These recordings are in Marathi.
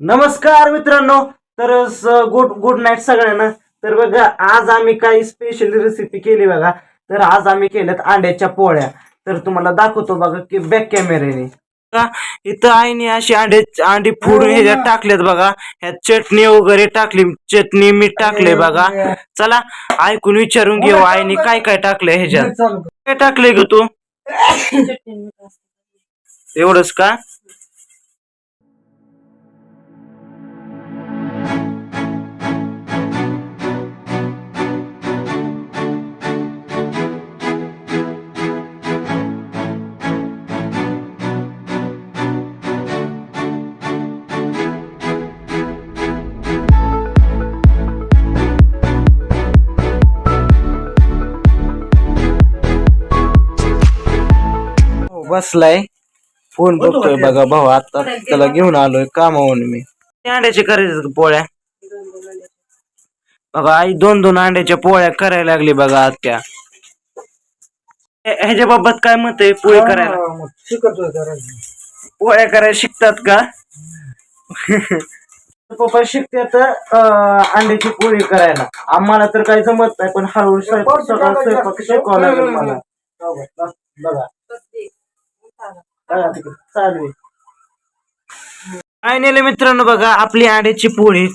नमस्कार मित्रांनो तर गुड गुड नाईट सगळ्यांना. तर बघा आज आम्ही काही स्पेशल रेसिपी केली बघा. तर आज आम्ही केल्यात अंड्याच्या पोळ्या. तर तुम्हाला दाखवतो बघा की बॅक कॅमेऱ्याने इथं आईने अशी अंडे अंडी फोडून ह्याच्यात टाकलेत बघा. ह्यात चटणी वगैरे टाकली चटणी मीठ टाकले बघा. चला ऐकून विचारून घेऊ आईने काय काय टाकलंय ह्याच्यात. काय टाकलंय ग तू? एवढंच का? बसलाय. फोन बघतोय बघा भाऊ आता त्याला घेऊन आलोय कामावून मी. अंड्याचे करायचे पोळ्या. बघा आई दोन दोन अंड्याच्या पोळ्या करायला लागली बघा आत्या. ह्याच्या बाबत काय मत आहे पोळी करायला? पोळ्या करायला शिकतात का? पप्पा शिकतात अंड्याची पोळी करायला. आम्हाला तर काही जमत नाही पण हळूहळू स्वयंपाक शिकवावं लागेल मला. बघा. बघा तिकडे चालू आहे काय नेले मित्रांनो बघा आपली अंड्याची पोळी.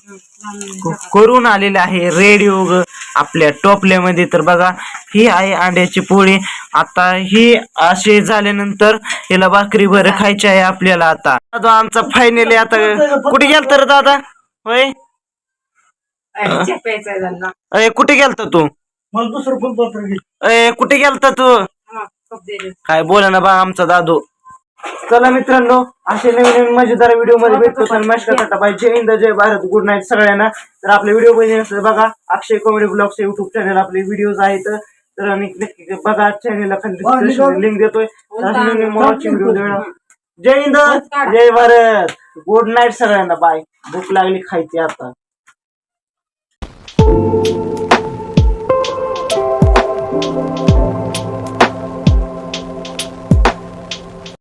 करून आलेली आहे रेडिओ आपल्या टोपल्यामध्ये. तर बघा ही आहे अंड्याची पोळी. आता ही अशी झाल्यानंतर हिला भाकरी बरं खायची आहे आपल्याला आता. दादा आमचा फायनली आता. कुठे गेलता रे दादा? होय? अय कुठे गेलता तू? मला दुसरं कुठे गेलता तू? काय बोला ना बा आमचा दादू. चला मित्रांनो असे नवीन नवीन मजेदार व्हिडिओमध्ये भेटतो. तर मस्त टाटा बाय जय हिंद जय भारत गुड नाईट सगळ्यांना. तर आपले व्हिडिओ बघितले बघा अक्षय कॉमेडी ब्लॉगचे युट्यूब चॅनल आपले व्हिडिओज आहेत. तर नक्की बघा चॅनलला खाली लिंक देतोय. व्हिडिओ देणार. जय हिंद जय भारत. गुड नाईट सगळ्यांना बाय भूक लागली खायची आता.